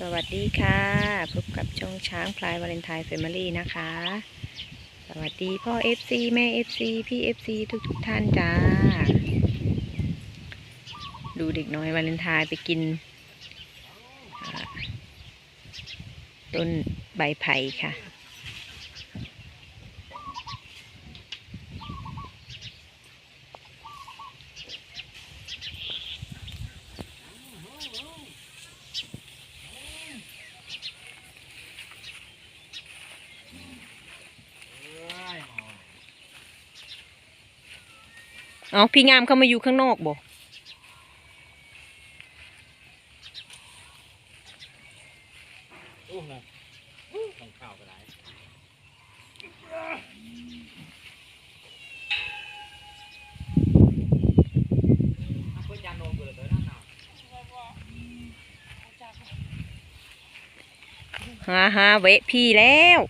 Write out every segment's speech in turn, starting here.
สวัสดีค่ะพบกับช่องช้างพลายวาเลนไทน์แฟมิลี่นะคะ สวัสดีพ่อเอฟซีแม่เอฟซีพี่ FC ทุกทุกท่านจ้า ดูเด็กน้อยวาเลนไทน์ไปกิน ต้นใบไผ่ค่ะ เอาพี่งามเข้ามาอยู่ข้างนอกบ่อู้นะของข้าวก็ได้ฮ่านนเกิดเลยนั่าเวะพี่แล้ว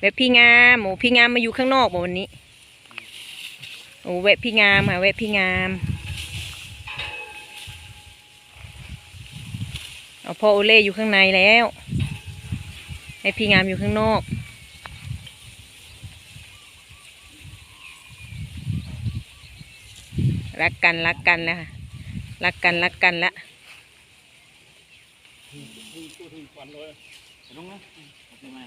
เวะพี่งามโอ้พี่งามมาอยู่ข้างนอกบ่วันนี้ โอ้เวะพี่งามค่ะเวะพี่งาม เอาพ่อโอเล่อยู่ข้างในแล้วให้พี่งามอยู่ข้างนอกรักกันรักกันแล้วค่ะรักกันรักกันละเลยน้องนะใช่ไหม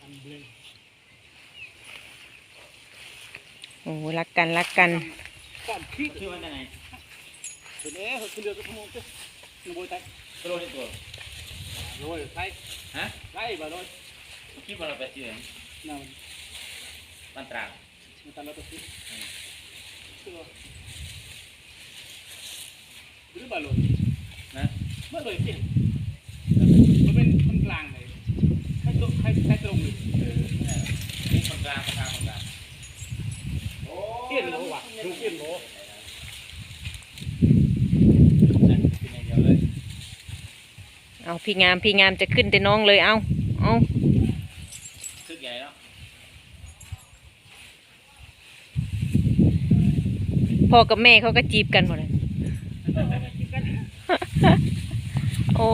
อันเบลง โอ้รักกันรักกันก่อนขี้คือมันจะไหนตัวนี้คือเรือก็ขโมยก็ขโมยไตโรยตัวโรยไตฮะไตบ่โรยคิดว่าเราไปที่ไหนนั่นบ้านตราดมันตราดเราไปที่ตัวหรือบ่โรยนะเมื่อโรยที่มันเป็นคนกลางเลยใครตรงใครใครตรงเลยเออนี่คนกลางคนกลางคนกลาง เตี้ยนโลว่ะดูเตี้ยนโลนั่นเป็นอย่างเดียวเลย เอาพี่งามพี่งามจะขึ้นแต่น้องเลยเอาเอาซึกใหญ่แล้วพ่อกับแม่เขาก็จีบกันหมดเลยโอ้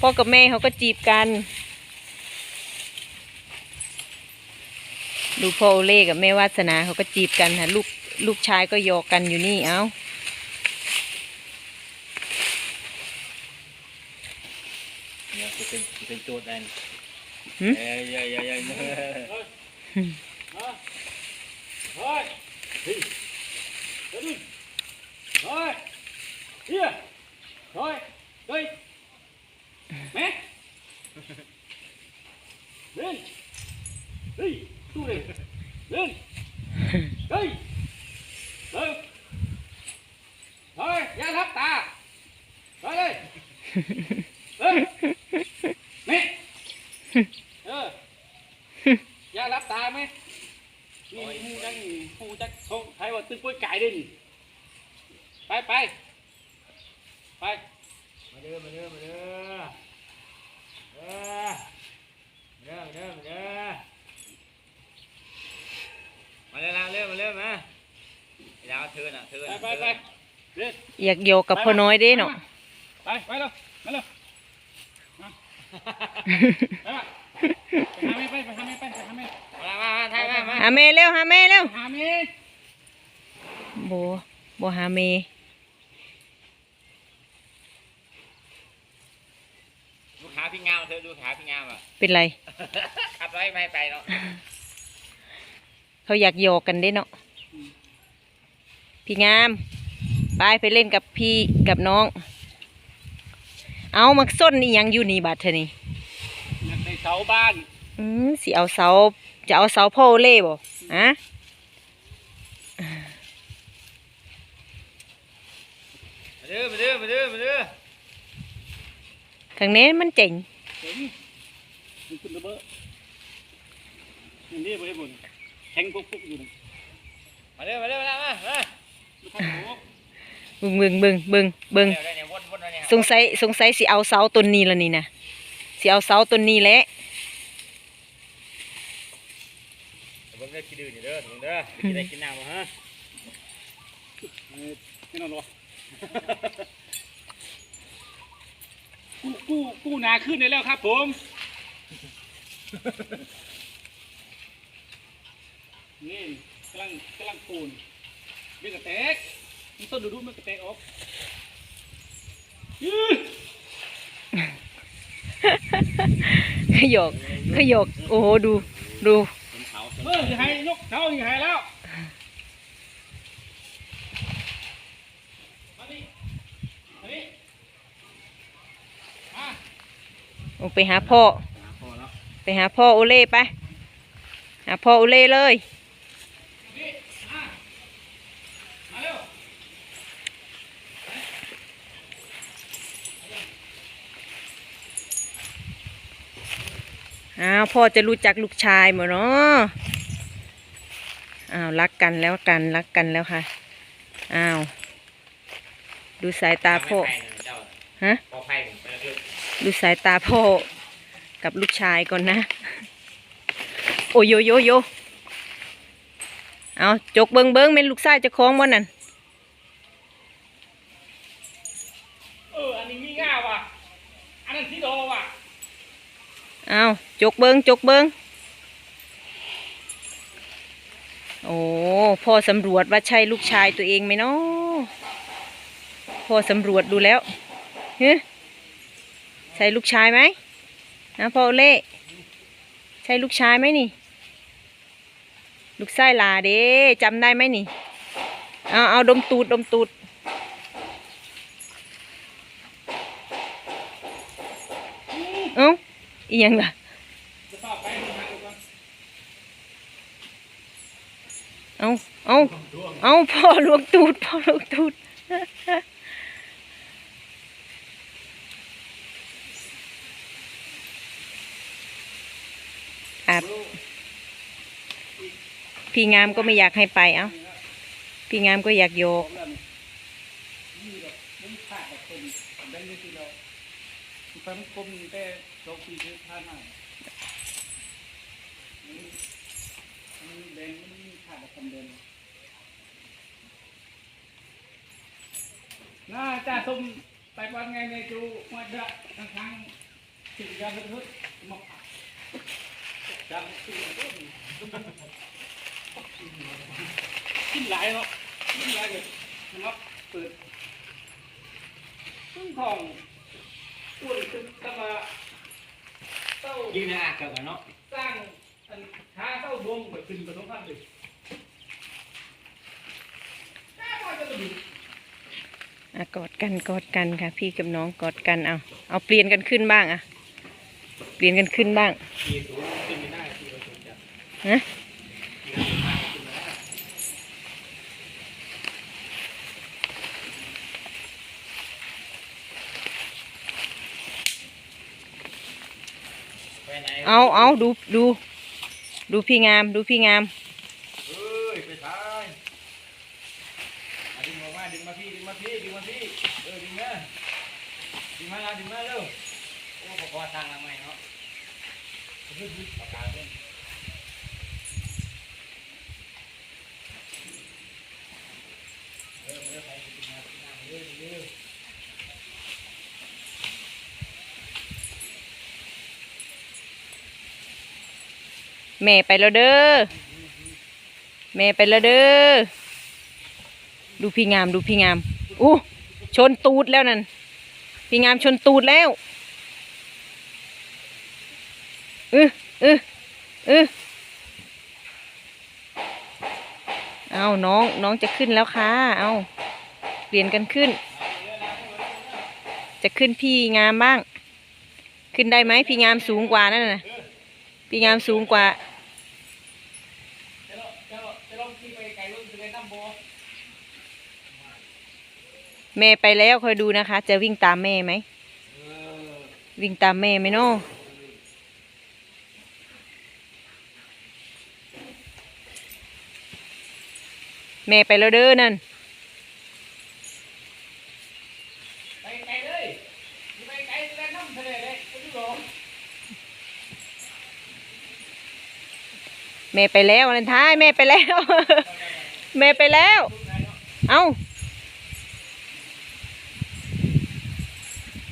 พ่อกับแม่เขาก็จีบกัน ดูพ่อเล่กับแม่วาสนาเขาก็จีบกันค่ะลูกลูกชายก็หยกกันอยู่นี่เอ้านี่ยคือ เป็นเป็นโจทย์ได้หึ เอ้ยเอ้ยเอ้ยเอ้ยเอ้ยเฮ้ยเฮ้ยเฮ้ยเฮ้ยเฮ้ยเฮียเฮ้ยเฮ้ยแม่เล่นเฮ้ยตู้เลยเล่นเฮ้ยเฮ้ยเฮ้ยอย่าทับตาไปเลยเฮ้ยแม่ เออย่ารับตาไหมนี่มูจังมูจักทงใครว่าตึ้งกล้วยไก่ด้วยนี่ไปไปไป มาเด้อมาเด้อมาเด้อเออมาเด้อมาเด้อมาเด้อมาเร็วเร็วมาเร็วมาอยาวเธอน่ะเธอไปไปเร็วอยากโยกกับพ่อน้อยเด้เนาะไปไปเร็วมาเร็วมา ไปมาไปหาแม่ไปไปหาแม่ไปไปหาแม่มามามาถ่ายมามาหาเมเร็วหาเมเร็วหาแม่โบโบหาเมดูขาพี่งามเธอดูขาพี่งามอะเป็นไร ขับไว้ไม่ให้ไปเนาะเขาอยากโยกกันเด้เนาะพี่งาม ไปไปเล่นกับพี่กับน้อง เอามักส้นนี่ยังอยู่นี่บาดเธอนี่ในเสาบ้านอืมสิเอาเสาจะเอาเสาพ่อเล่บ่ฮะมาเด้อมาเด้อมาเด้อมาเด้อทางนี้มันเจ๋งเห็นมันขึ้นระเบ้ออย่างนี้บริบูรณ์แข็งปุ๊บปุ๊บอยู่นี่มาเด้อมาเด้อมาเด้อมามาดูข้างหูบึ งบึงบึงบึงบึงเดี๋ยวได้เนี่ยวนวนมาเนี่ยสงสัยสงสัยสิเอาเสาต้นนี้ละนี่นะสิเอาเสาต้นนี้แหละเบิ่งเด้กินดื้อเด้อเบิ่งเด้อกินได้กินน้ำบ่ฮะไม่นอนหรอนาขึ้นได้แล้วครับผมนี่กำลังกำลังปูนเรียกกระแตก ต้นดูดูมันกระแตกออกยื้อขยกขยก โอ้โห ดู ดูเอออย่าให้ยกเท้าอย่าให้แล้วมานี่มานี่มาลงไปหาพ่อพอแล้วไปหาพ่อโอเล่ไป หาพ่อโอเล่เลย นี่มามาเร็ว อ้าวพ่อจะรู้จักลูกชายหมดเนาะอ้าวรักกันแล้วกันรักกันแล้วค่ะอ้าวดูสายตาพ่อฮะดูสายตาพ่อกับลูกชายก่อนนะ โอ้ยโยโยโยเอาจกเบิงเบิงเป็นลูกชายจะคล้องบ่นั่นเอออันนี้มีง่าว่ะอันนั้นสีโดว่ะ เอาจกเบิงจกเบิงโอ้พ่อสำรวจว่าใช่ลูกชายตัวเองไหมเนาะพ่อสำรวจดูแล้วเฮ้ใช่ลูกชายไหมนะพ่อเล่ใช่ลูกชายไหมนี่ ลูกไส้ลาเด้จำได้ไหมนี่เอาเอาดมตูดดมตูด เอ้า อียังล่ะจะต่อไปดูทางดูก่อนเอาเอาเอาพ่อลวงตูด พ่อลวงตูดครับพี่งามก็ไม่อยากให้ไปเอ้า พี่งามก็อยากโยก มันคนแบงค์ยี่สิบเราแฟนกลมแต่ น่าจะสมไปวันไงในจูมาดะทั้งทั้งสิ่งยาพิษมาจับสิ่งกินหลายเนาะกินหลายเลยนะครับเปิดซึ่งของอ้วนคือตะมา เต้ายืนในอาเกี่ยวกันเนาะสร้างอันค้าเต้าบวงแบบขึ้นผสมพันธุ์เลยน่าว่าจะดูอะกอดกันกอดกันค่ะ พี่กับน้องกอดกันเอาเอาเปลี่ยนกันขึ้นบ้างอะ เปลี่ยนกันขึ้นบ้าง ขี่สูงขึ้นไม่ได้ขี่สูงจัดฮะไปไเอาเอาดูดู ดูพี่งาม ดูพี่งามเอ้ยไปทายดึงออกมาดึงมาพี่ดึงมาพี่ดึงมาพี่เออดึงมาดึงมาแล้วดึงมาเร็วโอ้พอทางละไม่เนาะปากกาเส้น แม่ไปแล้วเด้อแม่ไปแล้วเด้อดูพี่งามดูพี่งามอู้ชนตูดแล้วนั่นพี่งามชนตูดแล้วเออเออเออเอาน้องน้องจะขึ้นแล้วค่ะ เอาเปลี่ยนกันขึ้น จะขึ้นพี่งามบ้าง ขึ้นได้ไหมพี่งามสูงกว่านั่นน่ะพี่งามสูงกว่า จะลองจะลองจะลองขี่ไปไกลรถจะไปน้ำโบ แม่ไปแล้วคอยดูนะคะ จะวิ่งตามแม่ไหม วิ่งตามแม่ไหมเนาะแม่ไปแล้วเด้อนั่นแม่ไปแล้วนันท้ายแม่ไปแล้ว แม่ไปแล้ว เอาโ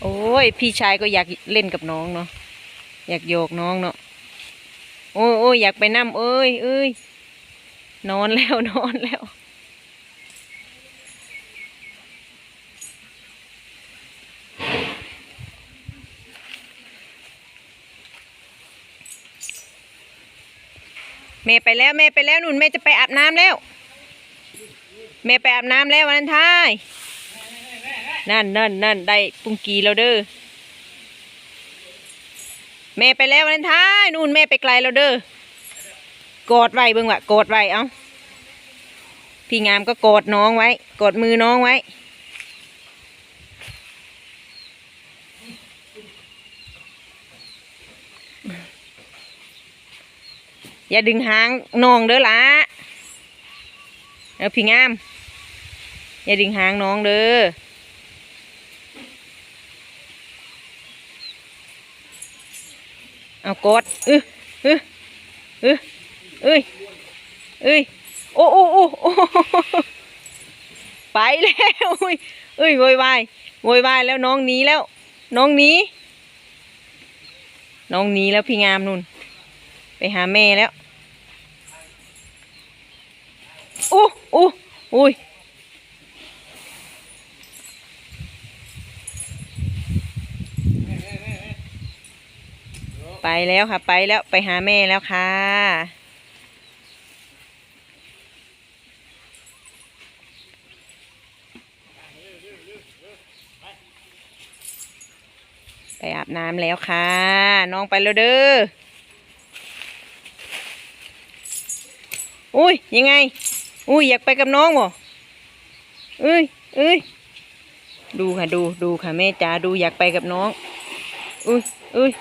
โอ้ย พี่ชายก็อยากเล่นกับน้องเนาะอยากโยกน้องเนาะโอ้ยโอ้ยอยากไปนั่มเอ้ยเอ้ยนอนแล้วนอนแล้วแม่ไปแล้วแม่ไปแล้วนุ่นแม่จะไปอาบน้ำแล้วแม่ไปอาบน้ำแล้ววันนั้นทาย นั่นนั่นนั่นได้ปุงกีแล้วเด้อแม่ไปแล้ววันนั้นทายนู่นแม่ไปไกลแล้วเด้อกอดไว้เบิ่งว่ะกอดไว้เอ้าพี่งามก็กอดน้องไว้กอดมือน้องไว้ อย่าดึงหางน้องเด้อละเออพี่งาม อย่าดึงหางน้องเด้อ เอา กดเออเออเออเอ้ยเอ้ยโอ้โอ้โอ้โอ้ไปแล้วอุ้ยเอ้ยโวยวายโวยวายแล้วน้องหนีแล้ว น้องหนีน้องหนีแล้วพี่งามนุ่น ไปหาแม่แล้วอู้อู้อุ้ย ไปแล้วค่ะ ไปแล้วไปหาแม่แล้วค่ะไปอาบน้ำแล้วค่ะ น้องไปแล้วเด้อ อุ้ยยังไง อุ้ยอยากไปกับน้องบ่เอ้ยเอ้ยดูค่ะดูดูค่ะแม่จ๋าดูอยากไปกับน้องอุ้ยอุ้ย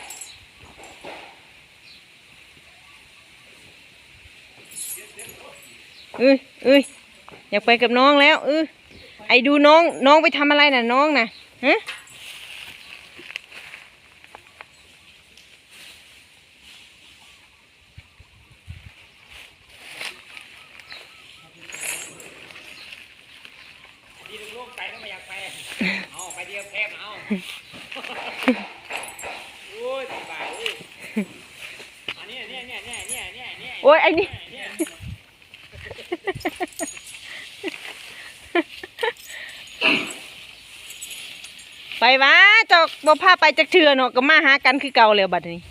เอ้ยเอ้ยอยากไปกับน้องแล้วเออไอ้ดูน้องน้องไปทำอะไรน่ะน้องน่ะฮะดีลูกไปก็ไม่อยากไปเอาไปเดียวแพมเอาโอ้ยสบายเลยอันนี้เนี่ยเนี่ยเนี่ยเนี่ยเนี่ยเนี่ยโอ้ยไอ้นี่เนี่ย ไปวะเจอกบ่พาไปจักเทือเนาะก็มาหากันคือเก่าแล้วบัดนี้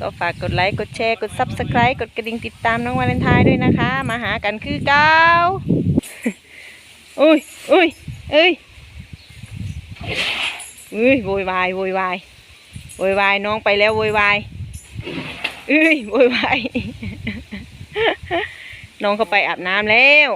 ก็ฝากกดไลค์กดแชร์กด subscribe กดกระดิ่งติดตามน้องวาเลนไทน์ด้วยนะคะ มาหากันคือเก่าอุ้ยอุ้ยเอ้ยอุ้ยโวยวายโวยวายโวยวายน้องไปแล้วโวยวายเอ้ยโวยวาย น้องเขาไปอาบน้ำแล้ว